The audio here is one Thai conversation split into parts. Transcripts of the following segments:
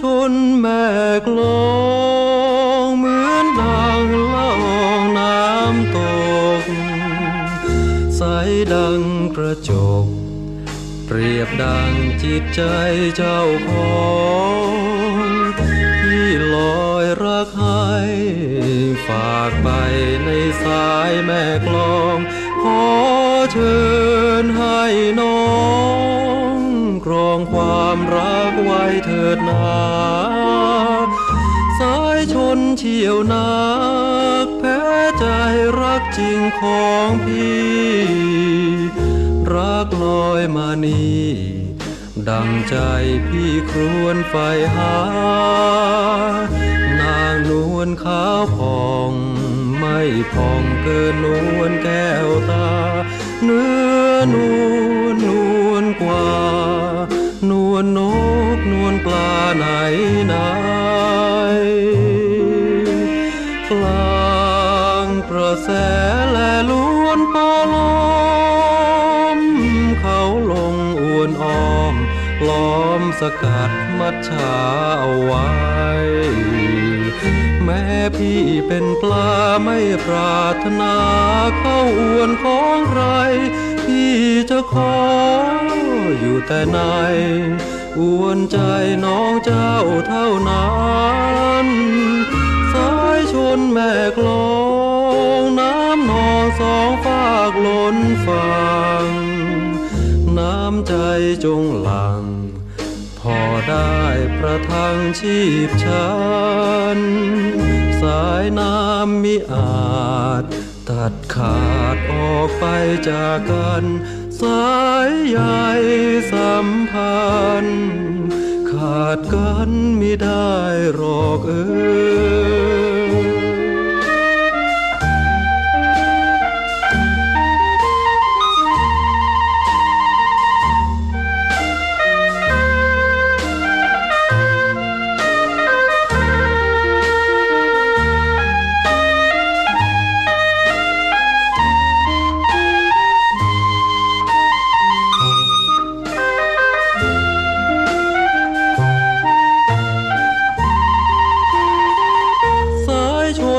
ชนแม่กลองเหมือนดังเล่งน้ำตก ใสดังกระจก เปรียบดังจิตใจเจ้าของที่ลอยรักให้ฝากไปในสายแม่กลอง ขอเชิญให้น้องครองความ รักไว้เถิดนาสายชนเฉียวนักแพ้ใจรักจริงของพี่ รักลอยมานี่ดังใจพี่ครวนไฟหา นางนวลขาวผ่องไม่ผ่องเกินนวลแก้วตา เนื้อนวล ปลาไหนไหนกลางประแสและล้วนปอลมเขาลงอวนอ้อมล้อมสกัดมัดชาเอาไว้ แม้พี่เป็นปลาไม่ปรารถนาเข้าอวนของใคร พี่จะขออยู่แต่ใน อวนใจน้องเจ้าเท่านั้นสายชนแม่กลองน้ำนองสองฝากล้นฟังน้ำใจจงหลัง พอได้ประทังชีพฉัน สายน้ำมิอาจ ตัดขาดออกไปจากกัน สายใยสัมพันธ์ ดกันไม่ได้หรอกเออ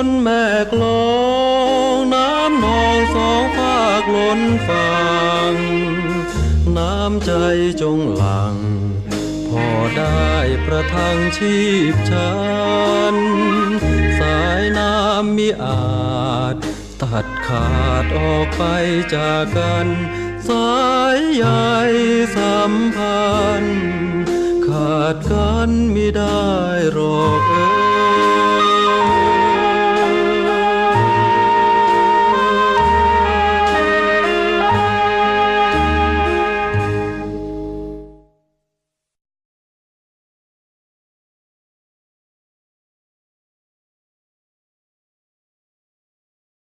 นแม่กลองน้ำนองสองภาคล้นฟังน้ำใจจงหลัง พอได้ประทังชีพฉัน สายน้ำมิอาจ ตัดขาดออกไปจากกัน สายใยสัมพันธ์ ขาดกันไม่ได้หรอกเออ